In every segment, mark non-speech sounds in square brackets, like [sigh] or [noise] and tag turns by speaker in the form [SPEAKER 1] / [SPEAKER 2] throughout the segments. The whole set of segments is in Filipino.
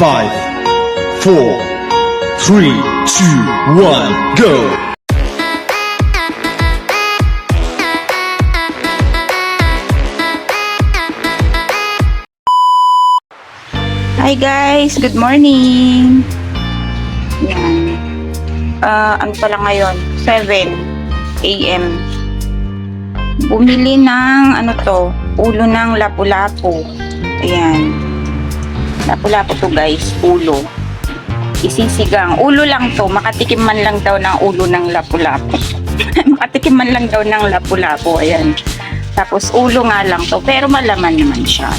[SPEAKER 1] Five, four, three, two, one, go!
[SPEAKER 2] Hi guys, good morning. Yan. Ah, ano pala ngayon? 7 a.m. Bumili ng ano to, ulo ng lapu-lapu. Ayan. Lapu-lapu to guys, ulo. Isisigang. Ulo lang to, makatikim man lang daw ng ulo ng lapu-lapu. [laughs] makatikim man lang daw ng lapu-lapu. Ayan. Tapos ulo nga lang to, pero malaman naman siya.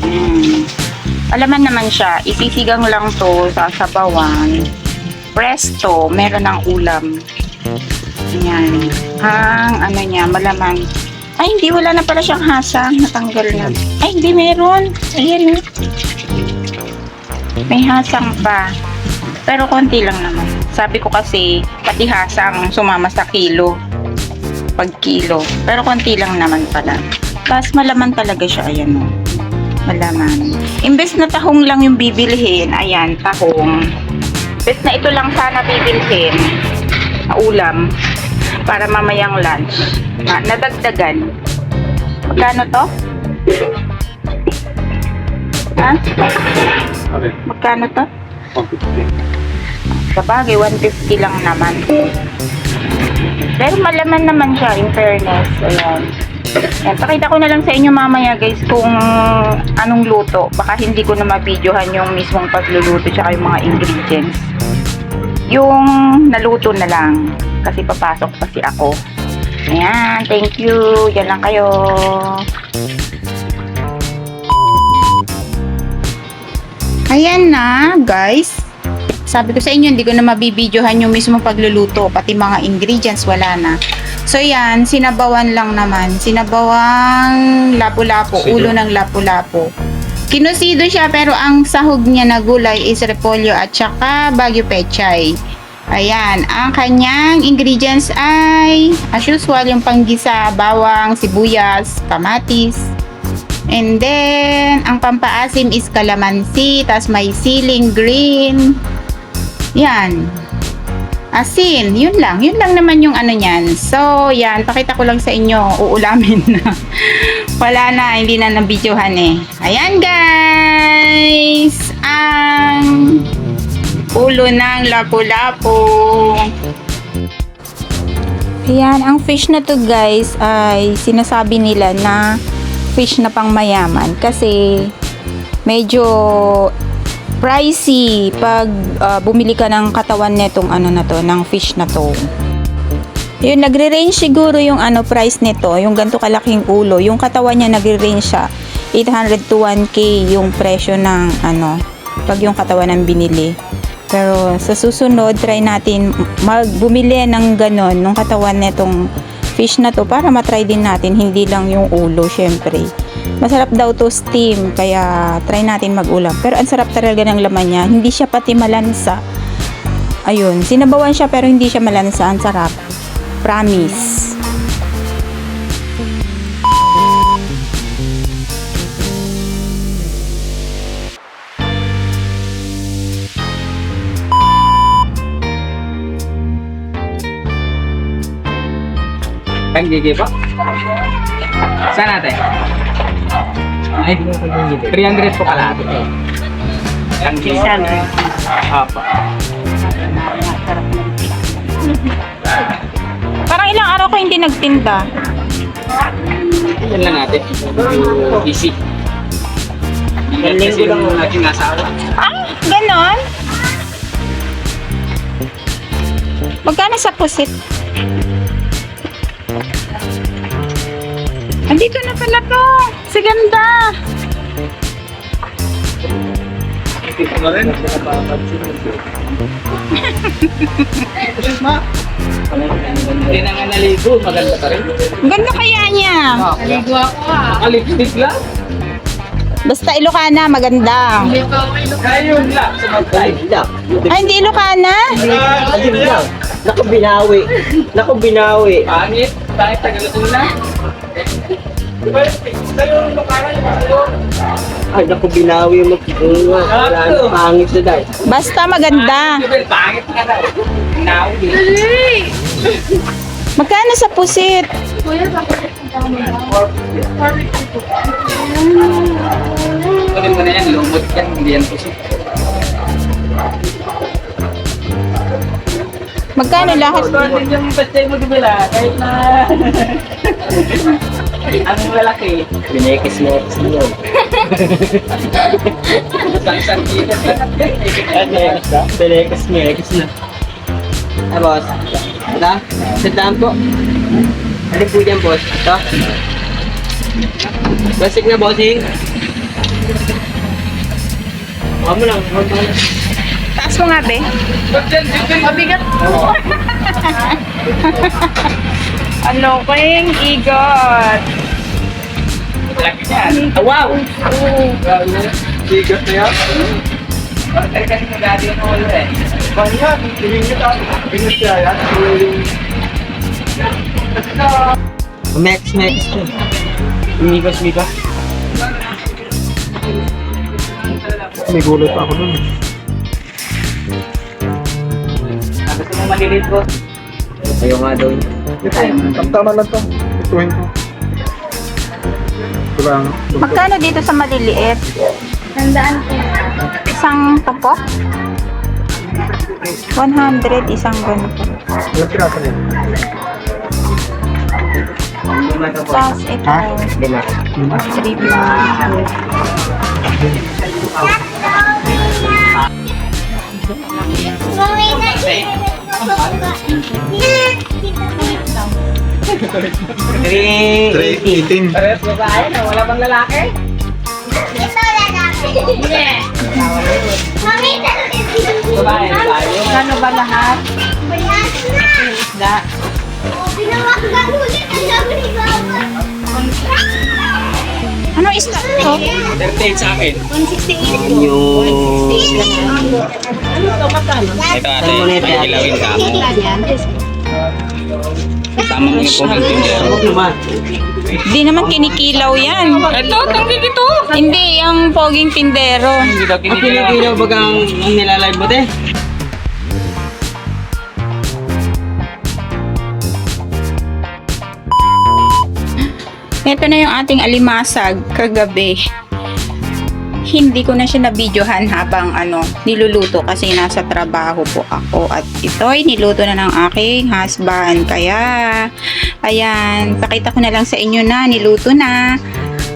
[SPEAKER 2] Ayan. Mm. Alaman naman siya, isisigang lang to sa sabawan. Presto, meron ng ulam. Ayan. Ang ano niya, malaman. Ay, hindi, wala na pala siyang hasang. Natanggal na. Ay, hindi, meron. Ayan. oh. May hasang pa. Pero konti lang naman. Sabi ko kasi, pati hasang sumama sa kilo. Pag kilo. Pero konti lang naman pala. Tapos malaman talaga siya. Ayan o. Malaman. Imbes na tahong lang yung bibilhin, ayan, tahong. Imbes na ito lang sana bibilhin, na ulam, para mamayang lunch. Na, nadagdagan. Magkano to? Ha? Magkano to? Sabagay, 150 lang naman. Pero malaman naman siya, in fairness. Ayan. Yan, pakita ko na lang sa inyo mamaya guys kung anong luto. Baka hindi ko na mabidyohan yung mismong pagluluto tsaka yung mga ingredients. Yung naluto na lang. Kasi papasok pa si ako. Ayan, thank you. Yan lang kayo. Ayan na, guys. Sabi ko sa inyo, hindi ko na mabibidyohan yung mismo pagluluto. Pati mga ingredients, wala na. So yan, sinabawan lang naman. Sinabawang lapu-lapu, ulo ng lapu-lapu. Kinusido siya pero ang sahog niya na gulay is repolyo at saka bagyo pechay. Ayan, ang kanyang ingredients ay as usual yung panggisa, bawang, sibuyas, kamatis. And then, ang pampaasim is kalamansi, tas may siling green. Yan, Asin, yun lang. Yun lang naman yung ano niyan. So, yan. Pakita ko lang sa inyo. Uulamin na. [laughs] Wala na. Hindi na nabidyohan eh. Ayan, guys. Ang ulo ng lapu-lapu. Ayan. Ang fish na to, guys, ay sinasabi nila na fish na pang mayaman. Kasi medyo pricey pag ah, bumili ka ng katawan netong ano na to, ng fish na to. Yun, nagre-range siguro yung ano price nito, yung ganto kalaking ulo, yung katawan niya nagre-range siya 800 to 1k yung presyo ng ano, pag yung katawan ng binili. Pero sa susunod, try natin magbumili ng ganon, nung katawan netong fish na to para matry din natin, hindi lang yung ulo, syempre. Masarap daw to steam, kaya try natin mag-ulam. Pero ang sarap talaga ng laman niya. Hindi siya pati malansa. Ayun, sinabawan siya pero hindi siya malansa. Ang sarap. Promise.
[SPEAKER 3] Ang gigi po? Saan natin? Ay, 300 po kalahati. Ang gigi. Opo.
[SPEAKER 2] Parang ilang araw ko hindi nagtinda.
[SPEAKER 3] Yan lang natin. Easy. Yan kasi yung aking asawa.
[SPEAKER 2] Ah, ganon? Magkano sa pusit? Andito na pala to. Si ganda.
[SPEAKER 3] Hindi na nga naligo. Maganda pa rin.
[SPEAKER 2] Ang Ganda kaya niya.
[SPEAKER 3] Naligo ako ah. Lipstick lang?
[SPEAKER 2] Basta Ilocana, maganda.
[SPEAKER 3] Ayun lang. Sumagtay.
[SPEAKER 2] Ay, hindi Ilocana?
[SPEAKER 4] Ayun lang. Naku, binawi. Naku, binawi.
[SPEAKER 3] Pangit. Pangit tagalutong na.
[SPEAKER 4] Ay, naku, binawi mo. Wala na, pangit na dahil.
[SPEAKER 2] Basta maganda.
[SPEAKER 3] Pangit ka daw. Nawi.
[SPEAKER 2] Magkano sa pusit?
[SPEAKER 3] Kunin mo na yan, lumot yan, hindi yan puso.
[SPEAKER 2] Magkano lahat?
[SPEAKER 3] Kunin yung pastay mo dibila, kahit na... Ang lalaki.
[SPEAKER 4] Binekis-mekis na yun.
[SPEAKER 3] Kilo.
[SPEAKER 4] Binekis-mekis na. Ah, boss. Ito? Sit down po. Ano po dyan, boss? Ito? Basig na, bossing. Huwag mo lang, huwag mo lang.
[SPEAKER 2] Taas mo nga, be. Mabigat. [laughs] [laughs] ano ko yung igot?
[SPEAKER 3] Laki yan.
[SPEAKER 4] Ah, wow!
[SPEAKER 3] Bigat na yan. Bakit kasi mo dati yung ulo eh. Kanya, tingin nyo tayo. Bigat siya yan.
[SPEAKER 4] Mex-mex to. Umikos-mikos.
[SPEAKER 1] May gulay pa ako dun.
[SPEAKER 3] Gusto mo malilit ko?
[SPEAKER 4] Ayaw nga daw.
[SPEAKER 1] Tama lang to. Ituhin ko. Ito lang.
[SPEAKER 2] Magkano dito sa maliliit? Tandaan ko. Isang tupok? 100, isang ganito.
[SPEAKER 1] Ilang piraso niya?
[SPEAKER 4] Lima to po.
[SPEAKER 2] Tapos ito,
[SPEAKER 1] Ha?
[SPEAKER 4] Lima.
[SPEAKER 2] 350.
[SPEAKER 4] Three.
[SPEAKER 1] 318.
[SPEAKER 3] Parehas babae na wala bang lalaki? Babae, babae.
[SPEAKER 2] Ano ba lahat? Isda. Ano isda to?
[SPEAKER 3] 38 sa akin.
[SPEAKER 4] Yung...
[SPEAKER 3] Ito ate, may ilawin ka. Tama mo yung pong tindero.
[SPEAKER 4] Huwag naman.
[SPEAKER 2] Kinikilaw yan.
[SPEAKER 3] Ito, tanggi ito.
[SPEAKER 2] Hindi, yung poging tindero.
[SPEAKER 3] Hindi daw
[SPEAKER 4] Ang
[SPEAKER 3] kinikilaw.
[SPEAKER 4] pinaginaw baga ang, ang nilalive mo, te?
[SPEAKER 2] Ito na yung ating alimasag kagabi. Hindi ko na siya na-videohan habang ano, niluluto kasi nasa trabaho po ako. At ito'y niluto na ng aking husband. Kaya, ayan, pakita ko na lang sa inyo na niluto na.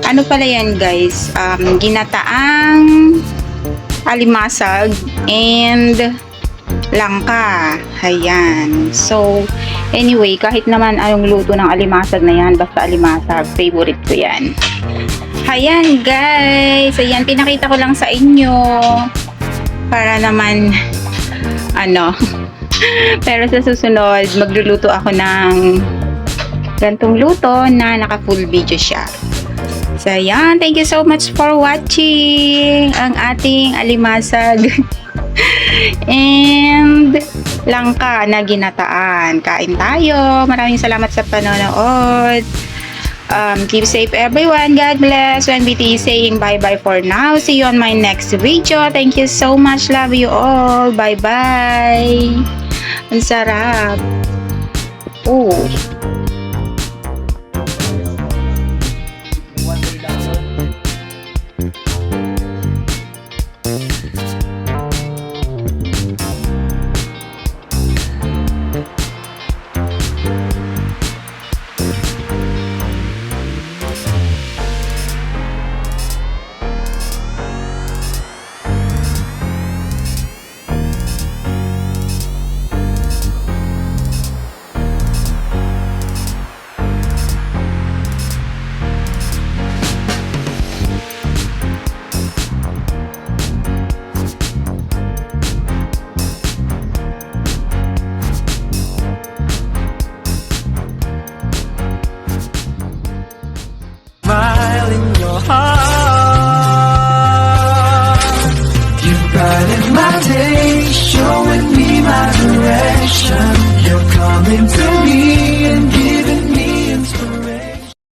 [SPEAKER 2] Ano pala yan guys? Um, ginataang alimasag and langka. Ayan. So, anyway, kahit naman anong luto ng alimasag na yan, basta alimasag, favorite ko yan. Ayan, guys. Ayan, pinakita ko lang sa inyo. Para naman, ano, [laughs] pero sa susunod, magluluto ako ng gantong luto na naka-full video siya. So, ayan. Thank you so much for watching ang ating alimasag. [laughs] And langka na ginataan. Kain tayo. Maraming salamat sa panonood. Um, keep safe everyone. God bless. When BT saying bye-bye for now. See you on my next video. Thank you so much. Love you all. Bye-bye. Ang sarap. Oh.